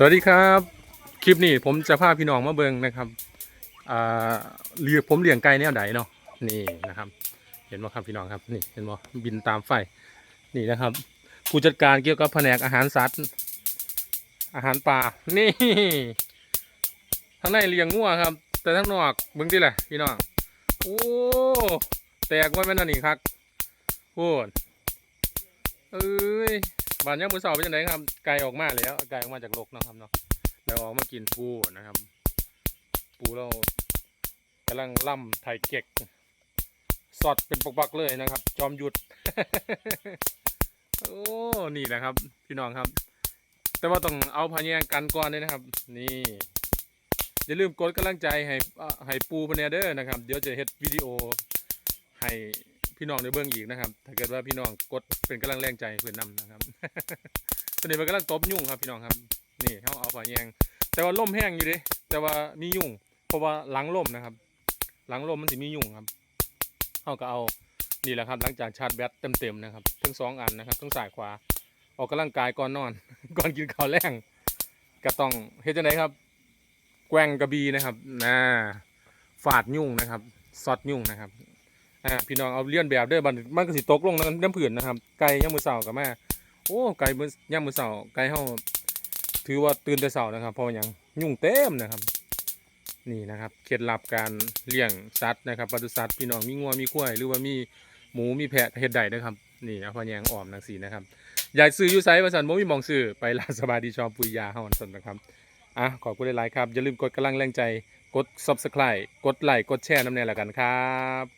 สวัสดีครับ คลิปนี้ผมจะพาพี่น้องมาเบิงนะครับอ่าเลี้ยงผมเลี้ยงไก่แนวไหนเนาะนี่นะครับ เห็นไหมครับพี่น้องครับนี่เห็นไหมบินตามไฟนี่นะครับ ผู้จัดการเกี่ยวกับแผนกอาหารสัตว์ อาหารป่านี่ทั้งในเลี้ยงงัวครับ แต่ทั้งนอกเบิ่งที่แหละพี่น้องโอ้แตกว่าแม่นอนนี่ครับโอ้นเอ้ย บานยังมือเสาเป็นยังไงครับ ไก่ออกมาแล้ว ไก่ออกมาจากโลกนะครับเนาะแล้วออกมากินปูนะครับ ปูเรากำลังล่ำไถ่เก็ก สอดเป็นปักๆเลยนะครับ จอมหยุด โอ้ นี่แหละครับ พี่น้องครับ แต่ว่าต้องเอาพาแยงกันก่อนเลยนะครับ นี่ อย่าลืมกดกำลังใจให้ให้ปูพเนเดอร์นะครับ เดี๋ยวจะเฮ็ดวิดีโอให้ พี่น้องได้เบิ่งอีกนะครับ ถ้าเกิดว่าพี่น้องกดเป็นกำลังแรงใจเพื่อนนำนะครับ ตอนนี้มันกำลังตบยุ่งครับพี่น้องครับ นี่เขาเอาฝาแยง แต่ว่าล่มแห้งอยู่ดิแต่ว่ามียุ่ง เพราะว่าหลังล่มนะครับ หลังล่มมันสิมียุ่งครับเขาก็เอานี่แหละครับ หลังจากชาร์จแบตเต็มๆนะครับ ทั้งสองอันนะครับ ทั้งซ้ายขวา ออกกำลังกายก่อนนอน ก่อนกินข้าวแรงก็ต้องเฮ็ดจังไดครับ แกว่งกระบีนะครับนะฝาดยุ่งนะครับ ซอดยุ่งนะครับ อ่าพี่น้องเอาเลียนแบบเด้อบันมันก็สิตกลงน้ำผืนนะครับ ไก่ย่างมือเสากับแม่โอ้ไก่มือย่างมือเสาไก่เฮาถือว่าตื่นแต่เสานะครับเพราะว่าหยังยุ่งเต็มนะครับ นี่นะครับเคล็ดลับการเลี้ยงสัตว์นะครับปศุสัตว์พี่น้องมีงัวมีควย หรือว่ามีหมูมีแพะเฮ็ดได้นะครับนี่เอาพะแยงอ้อมนังสีนะครับอยากซื้อยูไซว่าสันบ่มีมองซื้อไปร้าสบายดีชอมปุยยาเฮาอันสนนะครับอะขอบคุณหลายๆครับอย่าลืมกดกำลังแรงใจกด subscribe กดไลค์กดแชร์น้ำแน่ละกันครับ